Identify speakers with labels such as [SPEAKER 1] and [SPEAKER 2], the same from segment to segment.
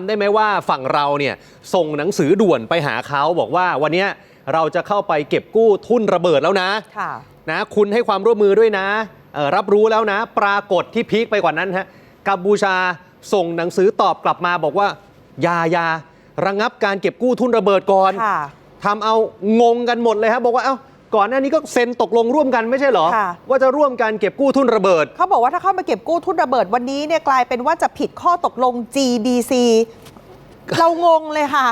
[SPEAKER 1] ำได้ไหมว่าฝั่งเราเนี่ยส่งหนังสือด่วนไปหาเขาบอกว่าวันเนี้ยเราจะเข้าไปเก็บกู้ทุนระเบิดแล้วนะ
[SPEAKER 2] ค่ะ
[SPEAKER 1] นะคุณให้ความร่วมมือด้วยนะเอ่อรับรู้แล้วนะ ปรากฏที่พีคไปกว่านั้นฮะกัมพูชาส่งหนังสือตอบกลับมาบอกว่าอยาอยาระงับการเก็บกู้ทุนระเบิดก่อน
[SPEAKER 2] ค่ะ
[SPEAKER 1] ทำเอางงกันหมดเลยครับบอกว่าเอ้า ก่อนหน้านี้ก็เซ็นตกลงร่วมกันไม่ใช่เหรอ
[SPEAKER 2] ค่ะ
[SPEAKER 1] ว่าจะร่วมกันเก็บกู้ทุนระเบิด
[SPEAKER 2] เขาบอกว่าถ้าเข้ามาเก็บกู้ทุนระเบิดวันนี้เนี่ยกลายเป็นว่าจะผิดข้อตกลง GDC เรางงเลยค่ะ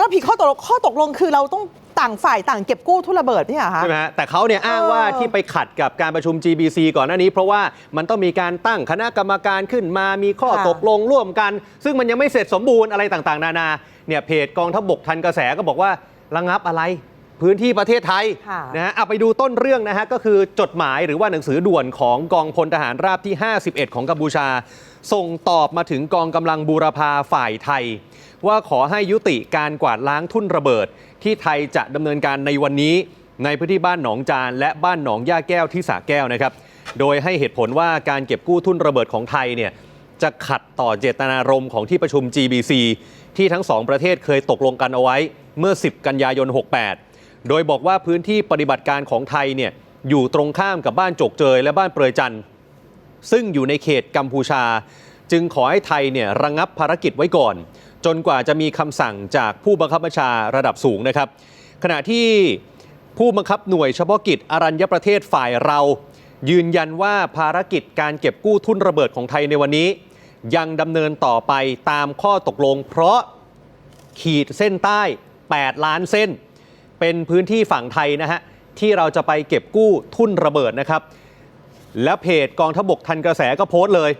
[SPEAKER 2] แล้วผิดข้อตกลงข้อตกลงคือเราต้องต่างฝ่ายต่างเก็บกู้ทุนระเบิดเนี่ยเหรอคะ
[SPEAKER 1] ใช่ไหมฮะแต่เขาเนี่ยอ้างว่า
[SPEAKER 2] เออ
[SPEAKER 1] ที่ไปขัดกับการประชุม GBC ก่อนหน้านี้ เพราะว่ามันต้องมีการตั้งคณะกรรมการขึ้นมามีข้อ
[SPEAKER 2] ค่ะ
[SPEAKER 1] ตกลงร่วมกัน ซึ่งมันยังไม่เสร็จสมบูรณ์อะไรต่างๆ นานาเนี่ยเพจกองทัพบกทันกระแสก็บอกว่าระงับอะไร พื้นที่ประเทศไทย
[SPEAKER 2] ค่ะ
[SPEAKER 1] นะฮะเอาไปดูต้นเรื่องนะฮะก็คือจดหมายหรือว่าหนังสือด่วนของกองพลทหารราบที่ 51 ของกัมพูชา ส่งตอบมาถึงกองกำลังบูรพาฝ่ายไทย ว่าขอให้ยุติการกวาดล้างทุ่นระเบิด ที่ไทยจะดำเนินการในวันนี้ในพื้นที่บ้านหนองจาน และบ้านหนองย่าแก้วที่สระแก้วนะครับ โดยให้เหตุผลว่าการเก็บกู้ทุ่นระเบิดของไทยเนี่ยจะขัดต่อเจตนารมณ์ของที่ประชุม GBC ที่ทั้งสองประเทศเคยตกลงกันเอาไว้เมื่อ 10 กันยายน 68 โดยบอกว่าพื้นที่ปฏิบัติการของไทยเนี่ยอยู่ตรงข้ามกับบ้านจกเจยและบ้านเปรยจันทร์ซึ่งอยู่ในเขตกัมพูชา จึงขอให้ไทยเนี่ยระงับภารกิจไว้ก่อน จนกว่าจะมีคำสั่งจากผู้บังคับบัญชาระดับสูงนะครับ ขณะที่ผู้บังคับหน่วยเฉพาะกิจอรัญญประเทศฝ่ายเรา ยืนยันว่าภารกิจการเก็บกู้ทุนระเบิดของไทยในวันนี้ ยังดำเนินต่อไปตามข้อตกลง เพราะขีดเส้นใต้ 8 ล้านเส้น เป็นพื้นที่ฝั่งไทยนะฮะที่เราจะไปเก็บกู้ทุ่นระเบิดนะครับ และเพจกองทพบกทันกระแสก็โพสต์เลย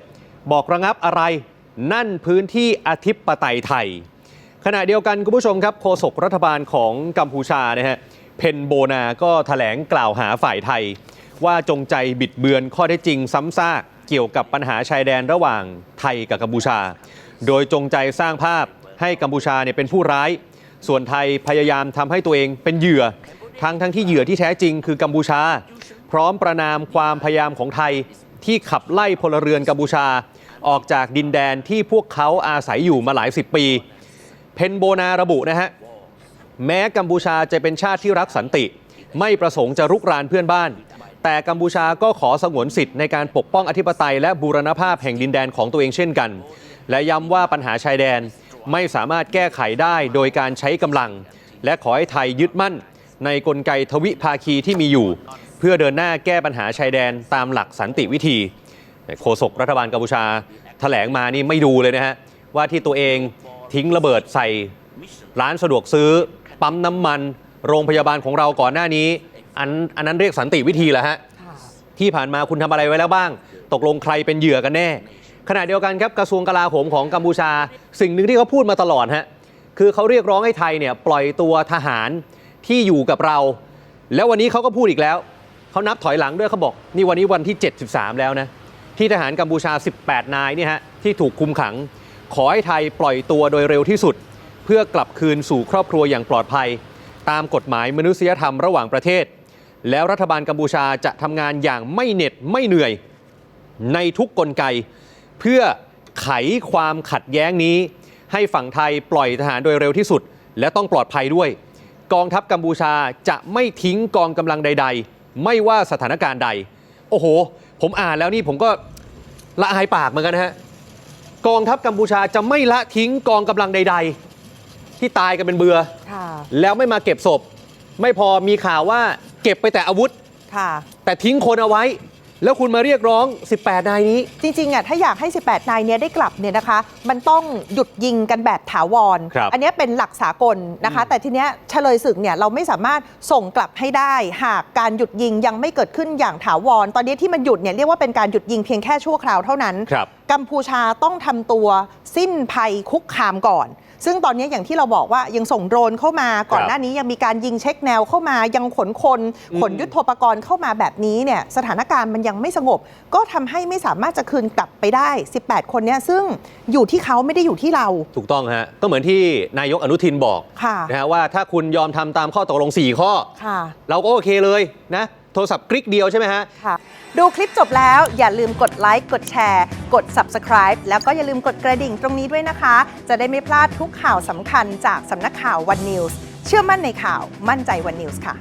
[SPEAKER 1] บอกระงับอะไรนั่นพื้นที่อธิปไตยไทย ขณะเดียวกันคุณผู้ชมครับโฆษกรัฐบาลของกัมพูชานะฮะเพนโบนาก็ถแถลงกล่าวหาฝ่ายไทย ว่าจงใจบิดเบือนข้อเท็จจริงซ้ำซากเกี่ยวกับปัญหาชายแดนระหว่างไทยกับกัมพูชา โดยจงใจสร้างภาพให้กัมพูชาเนี่ยเป็นผู้ร้าย ส่วนไทยพยายามทำให้ตัวเองเป็นเหยื่อ ทั้งทั้งที่เหยื่อที่แท้จริงคือกัมพูชา พร้อมประนามความพยายามของไทยที่ขับไล่พลเรือนกัมพูชา ออกจากดินแดนที่พวกเขาอาศัยอยู่มาหลายสิบปี เพนโบนาระบุนะฮะแม้กัมพูชาจะเป็นชาติที่รักสันติ ไม่ประสงค์จะรุกรานเพื่อนบ้าน แต่กัมพูชาก็ขอสงวนสิทธิ์ในการปกป้องอธิปไตยและบูรณภาพแห่งดินแดนของตัวเองเช่นกัน และย้ำว่าปัญหาชายแดน ไม่สามารถแก้ไขได้โดยการใช้กำลัง และขอให้ไทยยึดมั่น ในกลไกทวิภาคีที่มีอยู่ เพื่อเดินหน้าแก้ปัญหาชายแดนตามหลักสันติวิธีโฆษกรัฐบาลกัมพูชาแถลงมานี่ไม่ดูเลยนะฮะว่าที่ตัวเองทิ้งระเบิดใส่ร้านสะดวกซื้อ ปั๊มน้ำมัน โรงพยาบาลของเราก่อนหน้านี้ อันอันนั้นเรียกสันติวิธีแล้วฮะ
[SPEAKER 2] ค่ะ
[SPEAKER 1] ที่ผ่านมาคุณทำอะไรไว้แล้วบ้าง ตกลงใครเป็นเหยื่อกันแน่ ขณะเดียวกันครับกระทรวงกลาโหมของกัมพูชา สิ่งหนึ่งที่เขาพูดมาตลอดฮะคือเขาเรียกร้องให้ไทยเนี่ยปล่อยตัวทหารที่อยู่กับเรา แล้ววันนี้เขาก็พูดอีกแล้วเขานับถอยหลังด้วยเขาบอกนี่วันนี้วันที่ 73 แล้วนะที่ทหารกัมพูชา 18 นายเนี่ยฮะที่ถูกคุมขัง ขอให้ไทยปล่อยตัวโดยเร็วที่สุด เพื่อกลับคืนสู่ครอบครัวอย่างปลอดภัย ตามกฎหมายมนุษยธรรมระหว่างประเทศ แล้วรัฐบาลกัมพูชาจะทำงานอย่างไม่เหน็ดไม่เหนื่อย ในทุกกลไก พื่อไขความขัดแย้งนี้ ให้ฝั่งไทยปล่อยทหารโดยเร็วที่สุด และต้องปลอดภัยด้วย กองทัพกัมพูชาจะไม่ทิ้งกองกำลังใด ๆ ไม่ว่าสถานการณ์ใด โอ้โห ผมอ่านแล้วนี่ผมก็ละอายปากเหมือนกันนะฮะกองทัพกัมพูชาจะไม่ละทิ้งกองกำลังใด ๆ ที่ตายกันเป็นเบือ
[SPEAKER 2] ค่ะ
[SPEAKER 1] แล้วไม่มาเก็บศพ ไม่พอมีข่าวว่าเก็บไปแต่อาวุธ
[SPEAKER 2] ค่ะ
[SPEAKER 1] แต่ทิ้งคนเอาไว้ แล้วคุณมาเรียกร้อง 18 นายนี้
[SPEAKER 2] จริงๆอะถ้าอยากให้ 18 นายเนี้ยได้กลับเนี่ยนะคะ มันต้องหยุดยิงกันแบบถาวร
[SPEAKER 1] ครับ
[SPEAKER 2] อันเนี้ยเป็นหลักสากลนะคะ
[SPEAKER 1] อืม
[SPEAKER 2] แต่ทีเนี้ยเฉลยศึกเนี่ยเราไม่สามารถส่งกลับให้ได้ หากการหยุดยิงยังไม่เกิดขึ้นอย่างถาวร ตอนนี้ที่มันหยุดเนี่ยเรียกว่าเป็นการหยุดยิงเพียงแค่ชั่วคราวเท่านั้น
[SPEAKER 1] ครับ
[SPEAKER 2] กัมพูชาต้องทำตัวสิ้นภัยคุกคามก่อน ซึ่งตอนนี้อย่างที่เราบอกว่ายังส่งโดรนเข้ามาก่อนหน้านี้ยังมีการยิงเช็คแนวเข้ามายังขนคน
[SPEAKER 1] อืม
[SPEAKER 2] ขนยุทโธปกรณ์เข้ามาแบบนี้เนี่ยสถานการณ์มันยังไม่สงบ ก็ทำให้ไม่สามารถจะคืนกลับไปได้ 18 คนเนี่ยซึ่งอยู่ที่เขาไม่ได้อยู่ที่เรา
[SPEAKER 1] ถูกต้องฮะก็เหมือนที่นายกอนุทินบอก
[SPEAKER 2] ค่ะ
[SPEAKER 1] นะฮะว่าถ้าคุณยอมทำตามข้อตกลง 4 ข้อ
[SPEAKER 2] ค่ะ
[SPEAKER 1] เราก็โอเคเลยนะ โทรศัพท์คลิกเดียวใช่ไหมฮะ
[SPEAKER 2] ค่ะดูคลิปจบแล้วอย่าลืมกดไลค์กดแชร์ กด Subscribe แล้วก็อย่าลืมกดกระดิ่งตรงนี้ด้วยนะคะ จะได้ไม่พลาดทุกข่าวสำคัญจากสำนักข่าววันนิวส์เชื่อมั่นในข่าวมั่นใจวันนิวส์ค่ะ